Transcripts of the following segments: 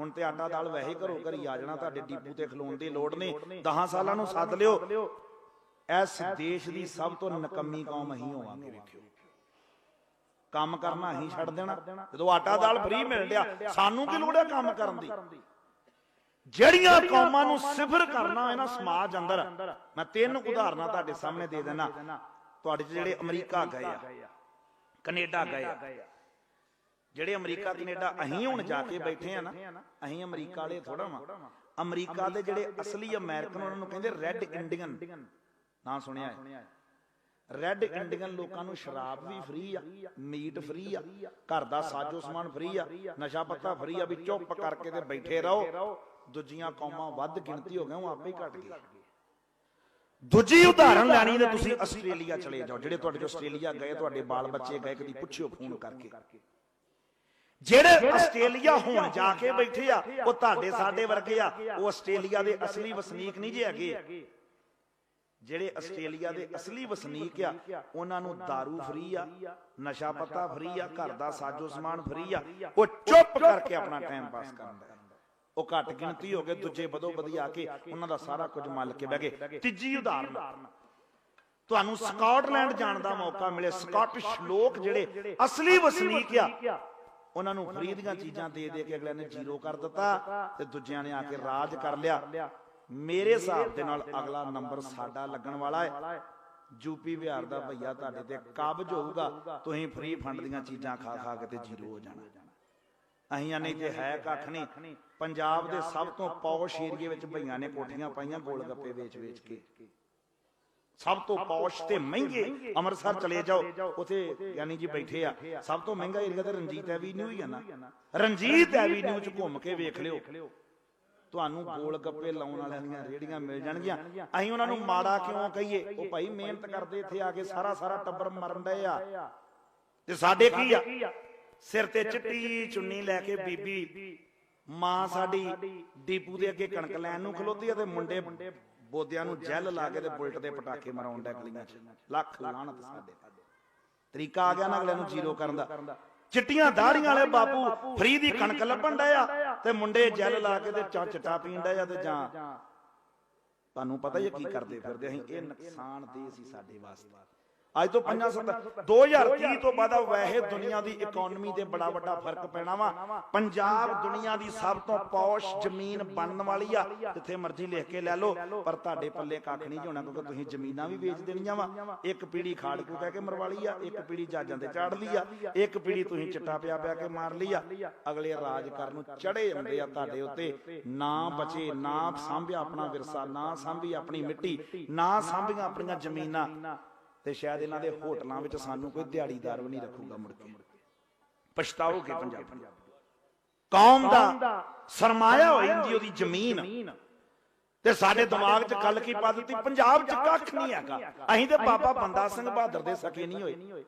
ਹੁਣ ਤੇ ਆਟਾ ਦਾਲ ਵੈਸੇ ਘਰੋਂ ਘਰੀ ਆ ਜਾਣਾ, ਤੁਹਾਡੇ ਡੀਪੂ ਤੇ ਖਲੋਣ ਦੀ ਲੋੜ ਨਹੀਂ। 10 ਸਾਲਾਂ ਨੂੰ ਸੱਦ ਲਿਓ। ਇਸ ਦੇਸ਼ ਦੀ ਸਭ ਤੋਂ ਨਕਮੀ ਕੌਮ ਅਸੀਂ ਹੋਵਾਂਗੇ, ਵੇਖਿਓ। ਕੰਮ ਕਰਨਾ ਅਸੀਂ ਛੱਡ ਦੇਣਾ। ਜਦੋਂ ਆਟਾ ਦਾਲ ਫ੍ਰੀ ਮਿਲ ਲਿਆ ਸਾਨੂੰ ਕੀ ਲੋੜ ਹੈ ਕੰਮ ਕਰਨ ਦੀ? ਜਿਹੜੀਆਂ ਕੌਮਾਂ ਨੂੰ ਸਿਫਰ ਕਰਨਾ ਇਹਨਾਂ ਸਮਾਜ ਅੰਦਰ, ਮੈਂ ਤਿੰਨ ਉਦਾਹਰਨਾਂ ਤੁਹਾਡੇ ਸਾਹਮਣੇ ਦੇ ਦੇਣਾ ਤੁਹਾਡੇ 'ਚ ਜਿਹੜੇ ਅਮਰੀਕਾ ਗਏ ਆ, ਕੈਨੇਡਾ ਗਏ ਆ। ਜਿਹੜੇ ਅਮਰੀਕਾ ਕੈਨੇਡਾ ਅਸੀਂ ਹੁਣ ਜਾ ਕੇ ਬੈਠੇ ਆ ਨਾ ਅਸੀਂ ਅਮਰੀਕਾ ਵਾਲੇ ਥੋੜਾ ਵਾ। ਅਮਰੀਕਾ ਦੇ ਜਿਹੜੇ ਅਸਲੀ ਅਮਰੀਕਨ ਉਹਨਾਂ ਨੂੰ ਕਹਿੰਦੇ ਰੈੱਡ ਇੰਡੀਅਨ ਨਾਂ ਸੁਣਿਆ ਹੈ। ਰੈੱਡ ਇੰਡੀਅਨ ਲੋਕਾਂ ਨੂੰ ਸ਼ਰਾਬ ਵੀ ਫ੍ਰੀ ਆ ਮੀਟ ਫ੍ਰੀ ਆ ਘਰ ਦਾ ਸਾਜੋ ਸਮਾਨ ਫ੍ਰੀ ਆ ਨਸ਼ਾ ਪੱਤਾ ਫ੍ਰੀ ਆ ਵੀ ਚੁੱਪ ਕਰਕੇ ਤੇ ਬੈਠੇ ਰਹੋ। ਦੂਜੀਆਂ ਕੌਮਾਂ ਵੱਧ ਗਿਣਤੀ ਹੋ ਗਈਆਂ ਉਹ ਆਪੇ ਹੀ ਘਟ ਗਏ। ਦੂਜੀ ਉਦਾਹਰਣ ਲੈਣੀ ਤੇ ਤੁਸੀਂ ਆਸਟ੍ਰੇਲੀਆ ਚਲੇ ਜਾਓ ਜਿਹੜੇ ਤੁਹਾਡੇ ਜੋ ਆਸਟ੍ਰੇਲੀਆ ਗਏ ਤੁਹਾਡੇ ਬਾਲ ਬੱਚੇ ਗਏ ਕਦੀ ਪੁੱਛਿਓ ਫੋਨ ਕਰਕੇ ਜਿਹੜੇ ਆਸਟ੍ਰੇਲੀਆ ਹੁਣ ਜਾ ਕੇ ਬੈਠੇ ਆ ਉਹ ਤੁਹਾਡੇ ਸਾਡੇ ਵਰਗੇ ਆ ਉਹ ਆਸਟ੍ਰੇਲੀਆ ਦੇ ਅਸਲੀ ਵਸਨੀਕ ਨਹੀਂ ਜੇ ਹੈਗੇ। ਜਿਹੜੇ ਆਸਟ੍ਰੇਲੀਆ ਦੇ ਅਸਲੀ ਵਸਨੀਕ ਆ ਉਹਨਾਂ ਨੂੰ दारू ਫ੍ਰੀ ਆ ਨਸ਼ਾ ਪੱਤਾ ਫ੍ਰੀ ਆ ਘਰ ਦਾ ਸਾਜੋ ਸਮਾਨ ਫ੍ਰੀ ਆ ਉਹ ਚੁੱਪ ਕਰਕੇ ਆਪਣਾ ਟਾਈਮ ਪਾਸ ਕਰਦਾ ਉਹ ਘੱਟ ਗਿਣਤੀ ਹੋ ਗਏ ਦੂਜੇ ਬਦੋ ਬਦੀ ਆ ਕੇ ਉਹਨਾਂ ਦਾ ਸਾਰਾ ਕੁਝ ਮੱਲ ਕੇ ਬਹਿ ਗਏ। ਤੀਜੀ ਉਦਾਹਰਨ। ਤੁਹਾਨੂੰ ਸਕਾਟਲੈਂਡ ਜਾਣ ਦਾ ਮੌਕਾ ਮਿਲੇ ਸਕਾਟਿਸ਼ ਲੋਕ ਜਿਹੜੇ ਅਸਲੀ ਵਸਨੀਕ ਆ ਉਹਨਾਂ ਨੂੰ ਫ੍ਰੀ ਦੀਆਂ ਚੀਜ਼ਾਂ ਦੇ ਦੇ ਕੇ ਅਗਲੇ ਨੇ ਜ਼ੀਰੋ ਕਰ ਦਿੱਤਾ ਤੇ ਦੂਜਿਆਂ ਨੇ ਆ ਕੇ ਰਾਜ ਕਰ ਲਿਆ। ਮੇਰੇ ਹਿਸਾਬ ਦੇ ਨਾਲ ਅਗਲਾ ਨੰਬਰ ਸਾਡਾ ਲੱਗਣ ਵਾਲਾ ਹੈ। ਯੂਪੀ ਬਿਹਾਰ ਦਾ ਭਈਆ ਤੁਹਾਡੇ ਤੇ ਕਬਜ਼ ਹੋਊਗਾ ਤੁਸੀਂ ਫ੍ਰੀ ਫੰਡ ਦੀਆਂ ਚੀਜ਼ਾਂ ਖਾ ਖਾ ਕੇ ਤੇ ਜ਼ੀਰੋ ਹੋ ਜਾਣਾ। ਅਹੀਂ ਨਹੀਂ ਤੇ ਹੈ ਕੱਖ ਨਹੀਂ। ਪੰਜਾਬ ਦੇ ਸਭ ਤੋਂ ਪੌਸ਼ ਏਰੀਏ ਵਿੱਚ ਭਈਆਂ ਨੇ ਕੋਠੀਆਂ ਪਾਈਆਂ ਗੋਲ ਗੱਪੇ ਵੇਚ ਵੇਚ ਕੇ। ਸਭ ਤੋਂ ਪੌਸ਼ ਤੇ ਮਹਿੰਗੇ ਅੰਮ੍ਰਿਤਸਰ ਚਲੇ ਜਾਓ ਉਥੇ ਯਾਨੀ ਜੀ ਬੈਠੇ ਆ। ਸਭ ਤੋਂ ਮਹਿੰਗਾ ਏਰੀਆ ਤੇ ਰਣਜੀਤ ਐਵੀਨਿਊ ਹੀ ਆ ਨਾ। ਰਣਜੀਤ ਐਵੀਨਿਊ ਚ ਘੁੰਮ ਕੇ ਵੇਖ ਲਿਓ। ਤੁਹਾਨੂੰ ਗੋਲ ਗੱਪੇ ਲਾਉਣ ਵਾਲਿਆਂ ਦੀਆਂ ਰੇੜੀਆਂ ਮਿਲ ਜਾਣਗੀਆਂ। ਅਸੀਂ ਉਹਨਾਂ ਨੂੰ ਮਾੜਾ ਕਿਉਂ ਕਹੀਏ? ਉਹ ਭਾਈ ਮਿਹਨਤ ਕਰਦੇ ਇੱਥੇ ਆ ਕੇ ਸਾਰਾ ਸਾਰਾ ਟੱਬਰ ਮਰਨ ਡਏ ਆ। ਤੇ ਸਾਡੇ ਕੀ ਆ? ਸਿਰ ਤੇ ਚਿੱਟੀ ਚੁੰਨੀ ਲੈ ਕੇ ਬੀਬੀ। ਮਾਂ ਸਾਡੀ ਡੀਪੂ ਦੇ ਅੱਗੇ ਕਣਕ ਲੈਣ ਨੂੰ ਖਲੋਤੀ ਆ ਤੇ ਮੁੰਡੇ ਬੋਦਿਆਂ ਨੂੰ ਜੈਲ ਲਾ ਕੇ ਤੇ ਬੁਲਟ ਦੇ ਪਟਾਕੇ ਮਰਾਉਣ ਦਾ ਗਲੀਆਂ 'ਚ ਲੱਖ ਲਾਹਨਤ ਸਾਡੇ ਤਰੀਕਾ ਆ ਗਿਆ ਨਾ ਅਗਲੇ ਨੂੰ ਜ਼ੀਰੋ ਕਰਨ ਦਾ। ਚਿੱਟੀਆਂ ਦਾੜੀਆਂ ਵਾਲੇ ਬਾਪੂ ਫਰੀ ਦੀ ਕਣਕ ਲੱਭਣ ਡਿਆ ਤੇ ਮੁੰਡੇ ਜੈਲ ਲਾ ਕੇ ਤੇ ਚਾ ਚਟਾ ਪੀਣ ਡਿਆ ਤੇ ਜਾਂ। ਤੁਹਾਨੂੰ ਪਤਾ ਹੈ ਕੀ ਕਰਦੇ ਫਿਰਦੇ ਅਸੀਂ ਇਹ ਨੁਕਸਾਨ ਦੇ ਸੀ ਸਾਡੇ ਵਾਸਤੇ। ਅੱਜ ਤੋਂ 5 7 2030 ਤੋਂ ਬਾਅਦ ਵੈਸੇ ਦੁਨੀਆ ਦੀ ਇਕਨੋਮੀ ਤੇ ਬੜਾ ਵੱਡਾ ਫ਼ਰਕ ਪੈਣਾ ਵਾ। ਪੰਜਾਬ ਦੁਨੀਆ ਦੀ ਸਭ ਤੋਂ ਪੌਸ਼ ਜ਼ਮੀਨ ਬਣਨ ਵਾਲੀ ਆ। ਜਿੱਥੇ ਮਰਜ਼ੀ ਲਿਖ ਕੇ ਲੈ ਲਓ ਪਰ ਤੁਹਾਡੇ ਪੱਲੇ ਕੱਖ ਨਹੀਂ ਹੋਣਾ ਕਿਉਂਕਿ ਤੁਸੀਂ ਜ਼ਮੀਨਾਂ ਵੀ ਵੇਚ ਦੇਣੀਆਂ ਵਾ। ਇੱਕ ਪੀੜੀ ਖਾੜ ਕੋ ਕਹਿ ਕੇ ਮਰਵਾ ਲਈ ਆ ਇੱਕ ਪੀੜੀ ਜਾਜਾਂ ਤੇ ਚਾੜ ਲਈ ਆ। ਇੱਕ ਪੀੜੀ ਤੁਸੀਂ ਚਿੱਟਾ ਪਿਆ ਪਿਆ ਕੇ ਮਾਰ ਲਈ ਆ। ਅਗਲੇ ਰਾਜ ਕਰਨ ਨੂੰ ਚੜੇ ਹੁੰਦੇ ਆ ਤੁਹਾਡੇ ਉੱਤੇ। ਨਾ ਬਚੇ ਨਾ ਸਾਂਭਿਆ ਆਪਣਾ ਵਿਰਸਾ ਨਾ ਸਾਂਭੀ ਆਪਣੀ ਮਿੱਟੀ ਨਾ ਸਾਂਭੀਆਂ ਆਪਣੀਆਂ ਜ਼ਮੀਨਾਂ ਤੇ ਸ਼ਾਇਦ ਇਹਨਾਂ ਦੇ ਹੋਟਲਾਂ ਵਿੱਚ ਸਾਨੂੰ ਕੋਈ ਦਿਹਾੜੀਦਾਰ ਵੀ ਨਹੀਂ ਰੱਖੂਗਾ ਮੁੜ ਕੇ। ਪਛਤਾਓਗੇ ਪੰਜਾਬ ਕੌਮ ਦਾ ਸਰਮਾਇਆ ਹੋਈ ਹੁੰਦੀ ਉਹਦੀ ਜ਼ਮੀਨ। ਤੇ ਸਾਡੇ ਦਿਮਾਗ 'ਚ ਗੱਲ ਕੀ ਪਾ ਦਿੱਤੀ? ਪੰਜਾਬ 'ਚ ਕੱਖ ਨਹੀਂ ਹੈਗਾ। ਅਸੀਂ ਤੇ ਬਾਬਾ ਬੰਦਾ ਸਿੰਘ ਬਹਾਦਰ ਦੇ ਸਕੇ ਨਹੀਂ ਹੋਏ।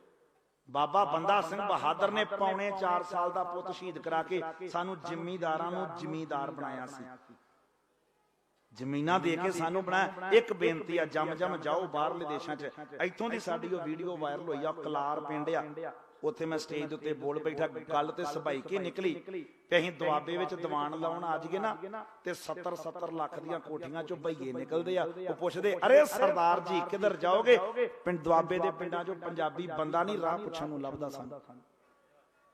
ਬਾਬਾ ਬੰਦਾ ਸਿੰਘ ਬਹਾਦਰ ਨੇ ਪੌਣੇ 4 ਸਾਲ ਦਾ ਪੁੱਤ ਸ਼ਹੀਦ ਕਰਾ ਕੇ ਸਾਨੂੰ ਜ਼ਿਮੀਂਦਾਰਾਂ ਨੂੰ ਜ਼ਿਮੀਂਦਾਰ ਬਣਾਇਆ ਸੀ। ਜ਼ਮੀਨਾਂ ਦੇ ਕੇ ਸਾਨੂੰ ਬਣਾਇਆ ਇੱਕ ਬੇਨਤੀ ਆ ਜਮ ਜਮ ਜਾਓ ਬਾਹਰਲੇ ਦੇਸ਼ਾਂ 'ਚ। ਇੱਥੋਂ ਦੀ ਸਾਡੀ ਉਹ ਵੀਡੀਓ ਵਾਇਰਲ ਹੋਈ ਆ ਕਲਾਰ ਪਿੰਡ ਆ। ਉੱਥੇ ਮੈਂ ਸਟੇਜ ਦੇ ਉੱਤੇ ਬੋਲ ਬੈਠਾ ਗੱਲ ਤੇ ਸਭਾਈ ਕੇ ਨਿਕਲੀ? ਤੇ ਅਸੀਂ ਦੁਆਬੇ ਵਿੱਚ ਦੀਵਾਨ ਲਾਉਣ ਆ ਜਗੇ ਨਾ ਤੇ 70 70 ਲੱਖ ਦੀਆਂ ਕੋਠੀਆਂ ਚੋਂ ਭਈਏ ਨਿਕਲਦੇ ਆ ਉਹ ਪੁੱਛਦੇ ਅਰੇ ਸਰਦਾਰ ਜੀ ਕਿੱਧਰ ਜਾਓਗੇ? ਪਿੰਡ ਦੁਆਬੇ ਦੇ ਪਿੰਡਾਂ ਚੋਂ ਪੰਜਾਬੀ ਬੰਦਾ ਨਹੀਂ ਰਾਹ ਪੁੱਛਣ ਨੂੰ ਲੱਭਦਾ ਸਾਨੂੰ।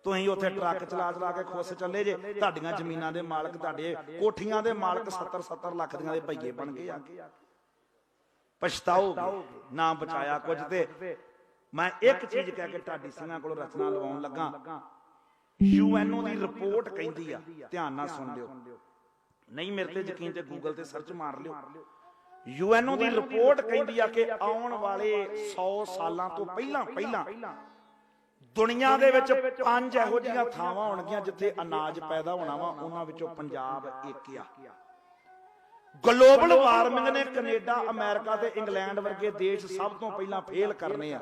ਤੁਸੀਂ ਉੱਥੇ ਟਰੱਕ ਚਲਾ ਚਲਾ ਕੇ ਖੁਸ਼ ਚੱਲੇ ਜੇ, ਤੁਹਾਡੀਆਂ ਜ਼ਮੀਨਾਂ ਦੇ ਮਾਲਕ ਤੁਹਾਡੇ ਕੋਠੀਆਂ ਦੇ ਮਾਲਕ 70 70 ਲੱਖ ਦੀਆਂ ਦੇ ਭਈਏ ਬਣ ਗਏ ਆ। ਪਛਤਾਓਗੇ, ਨਾ ਬਚਾਇਆ ਕੁਝ ਤੇ। ਮੈਂ ਇੱਕ ਚੀਜ਼ ਕਹਿ ਕੇ ਢਾਡੀ ਸਿੰਘਾਂ ਕੋਲ ਰਚਨਾ ਲਵਾਉਣ ਲੱਗਾ। ਯੂਐਨਓ ਦੀ ਰਿਪੋਰਟ ਕਹਿੰਦੀ ਆ, ਧਿਆਨ ਨਾਲ ਸੁਣ ਲਿਓ। ਨਹੀਂ ਮੇਰੇ ਤੇ ਯਕੀਨ ਤੇ ਗੂਗਲ ਤੇ ਸਰਚ ਮਾਰ ਲਿਓ। ਯੂਐਨਓ ਦੀ ਰਿਪੋਰਟ ਕਹਿੰਦੀ ਆ ਕਿ ਆਉਣ ਵਾਲੇ 100 ਸਾਲਾਂ ਤੋਂ ਪਹਿਲਾਂ ਪਹਿਲਾਂ ਦੁਨੀਆ ਦੇ ਵਿੱਚ ਪੰਜ ਇਹੋ ਜਿਹੀਆਂ ਥਾਵਾਂ ਹੋਣਗੀਆਂ ਜਿੱਥੇ ਅਨਾਜ ਪੈਦਾ ਹੋਣਾ ਵਾ ਉਹਨਾਂ ਵਿੱਚੋਂ ਪੰਜਾਬ ਇੱਕ ਆ। ਗਲੋਬਲ ਵਾਰਮਿੰਗ ਨੇ ਕੈਨੇਡਾ ਅਮਰੀਕਾ ਤੇ ਇੰਗਲੈਂਡ ਵਰਗੇ ਦੇਸ਼ ਸਭ ਤੋਂ ਪਹਿਲਾਂ ਫੇਲ ਕਰਨੇ ਆ।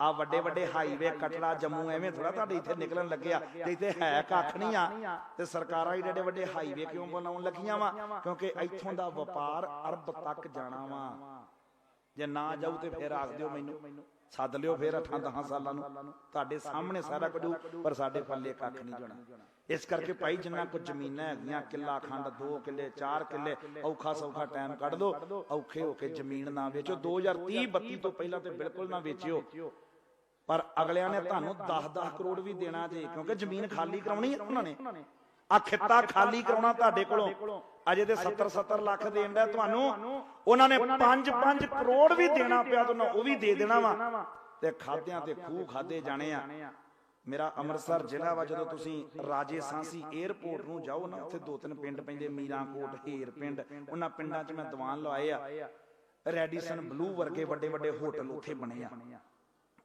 ਆ। ਵੱਡੇ ਵੱਡੇ ਹਾਈਵੇ ਕਟੜਾ ਜੰਮੂ ਐਵੇਂ ਥੋੜਾ ਤੁਹਾਡੇ ਇੱਥੇ ਨਿਕਲਣ ਲੱਗਿਆ ਤੇ ਇੱਥੇ ਹੈ ਕੱਖ ਨਹੀਂ ਆ ਤੇ ਸਰਕਾਰਾਂ ਹੀ ਏਡੇ ਵੱਡੇ ਹਾਈਵੇ ਕਿਉਂ ਬਣਾਉਣ ਲੱਗੀਆਂ ਵਾ? ਕਿਉਂਕਿ ਇੱਥੋਂ ਦਾ ਵਪਾਰ ਅਰਬ ਤੱਕ ਜਾਣਾ ਵਾ। ਜੇ ਨਾ ਜਾਊ ਤੇ ਫਿਰ ਆਖ ਦਿਓ ਮੈਨੂੰ। ਸੱਦ ਲਿਓ ਫਿਰ 8 10 ਸਾਲਾਂ ਨੂੰ। ਤੁਹਾਡੇ ਸਾਹਮਣੇ ਸਾਰਾ ਕੁਝ ਪਰ ਸਾਡੇ ਪੱਲੇ ਕੱਖ ਨਹੀਂ ਜਣਾ ਇਸ ਕਰਕੇ ਭਾਈ ਜਿੰਨਾ ਕੋ ਜ਼ਮੀਨਾਂ ਹੈਗੀਆਂ ਕਿੱਲਾ ਖੰਡ 2 ਕਿੱਲੇ 4 ਕਿੱਲੇ ਔਖਾ ਸੌਖਾ ਟਾਈਮ ਕੱਢ ਦੋ ਔਖੇ ਹੋ ਕੇ ਜ਼ਮੀਨ ਨਾ ਵੇਚੋ। 2030 32 ਤੋਂ ਪਹਿਲਾਂ ਤੇ ਬਿਲਕੁਲ ਨਾ ਵੇਚਿਓ। ਪਰ ਅਗਲਿਆਂ ਨੇ ਤੁਹਾਨੂੰ 10-10 ਕਰੋੜ ਵੀ ਦੇਣਾ ਜੇ ਕਿਉਂਕਿ ਜ਼ਮੀਨ ਖਾਲੀ ਕਰਾਉਣੀ ਹੈ ਉਹਨਾਂ ਨੇ। ਆ ਖਿੱਤਾ ਖਾਲੀ ਕਰਾਉਣਾ ਤੁਹਾਡੇ ਕੋਲੋਂ। ਅਜੇ ਤੇ 70-70 ਲੱਖ ਦੇਣ ਦਾ ਤੁਹਾਨੂੰ। ਉਹਨਾਂ ਨੇ 5-5 ਕਰੋੜ ਵੀ ਦੇਣਾ ਪਿਆ ਤੁਹਾਨੂੰ ਉਹ ਵੀ ਦੇ ਦੇਣਾ ਵਾ। ਤੇ ਖਾਦਿਆਂ ਤੇ ਖੂਹ ਖਾਦੇ ਜਾਣੇ ਆ। ਮੇਰਾ ਅੰਮ੍ਰਿਤਸਰ ਜ਼ਿਲ੍ਹਾ ਵਾ ਜਦੋਂ ਤੁਸੀਂ ਰਾਜੇ ਸਾਂਸੀ 에ਅਰਪੋਰਟ ਨੂੰ ਜਾਓ ਨਾ ਉੱਥੇ ਦੋ ਤਿੰਨ ਪਿੰਡ ਪੈਂਦੇ ਮੀਰਾਂਕੋਟ ਹੀਰ ਪਿੰਡ ਉਹਨਾਂ ਪਿੰਡਾਂ 'ਚ ਮੈਂ ਦੀਵਾਨ ਲਵਾਏ ਆ। ਰੈਡੀਸਨ ਬਲੂ ਵਰਗੇ ਵੱਡੇ ਵੱਡੇ ਹੋਟਲ ਉੱਥੇ ਬਣੇ ਆ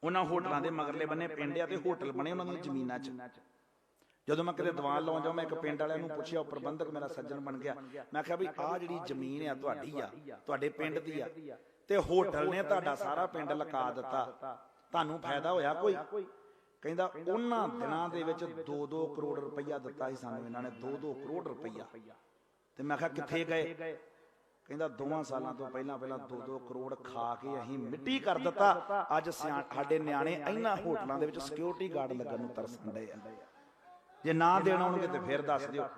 ਉਹਨਾਂ ਹੋਟਲਾਂ ਦੇ ਮਗਰਲੇ ਬੰਨੇ ਪਿੰਡ ਆ ਤੇ ਹੋਟਲ ਬਣੇ ਉਹਨਾਂ ਦੀਆਂ ਜ਼ਮੀਨਾਂ 'ਚ ਜਦੋਂ ਮੈਂ ਕਿਤੇ ਦੀਵਾਨ ਲਾਉਣ ਜਾਵਾਂ ਮੈਂ ਇੱਕ ਪਿੰਡ ਵਾਲਿਆਂ ਨੂੰ ਪੁੱਛਿਆ ਉਹ ਪ੍ਰਬੰਧਕ ਮੇਰਾ ਸੱਜਣ ਬਣ ਗਿਆ। ਮੈਂ ਕਿਹਾ ਵੀ ਆਹ ਜਿਹੜੀ ਜ਼ਮੀਨ ਆ ਤੁਹਾਡੀ ਆ ਤੁਹਾਡੇ ਪਿੰਡ ਦੀ ਆ। ਤੇ ਹੋਟਲ ਨੇ ਤੁਹਾਡਾ ਸਾਰਾ ਪਿੰਡ ਲਕਾ ਦਿੱਤਾ। ਤੁਹਾਨੂੰ ਫਾਇਦਾ ਹੋਇਆ ਕੋਈ? ਕਹਿੰਦਾ ਉਹਨਾਂ ਦਿਨਾਂ ਦੇ ਵਿੱਚ 2-2 ਕਰੋੜ ਰੁਪਈਆ ਦਿੱਤਾ ਸੀ ਸਾਨੂੰ ਇਹਨਾਂ ਨੇ 2-2 ਕਰੋੜ ਰੁਪਈਆ। ਤੇ ਮੈਂ ਕਿਹਾ ਕਿੱਥੇ ਗਏ? ਕਹਿੰਦਾ ਦੋਵਾਂ ਸਾਲਾਂ ਤੋਂ ਪਹਿਲਾਂ ਪਹਿਲਾਂ 2-2 ਕਰੋੜ ਖਾ ਕੇ ਅਸੀਂ ਮਿੱਟੀ ਕਰ ਦਿੱਤਾ। ਅੱਜ ਸਾਡੇ ਨਿਆਣੇ ਇਹਨਾਂ ਹੋਟਲਾਂ ਦੇ ਵਿੱਚ ਸਿਕਿਉਰਿਟੀ ਗਾਰਡ ਲੱਗਣ ਨੂੰ ਤਰਸਣ ਆ ਜੇ ਨਾ ਦੇਣ ਆਉਣਗੇ ਤੇ ਫਿਰ ਦੱਸ ਦਿਓ।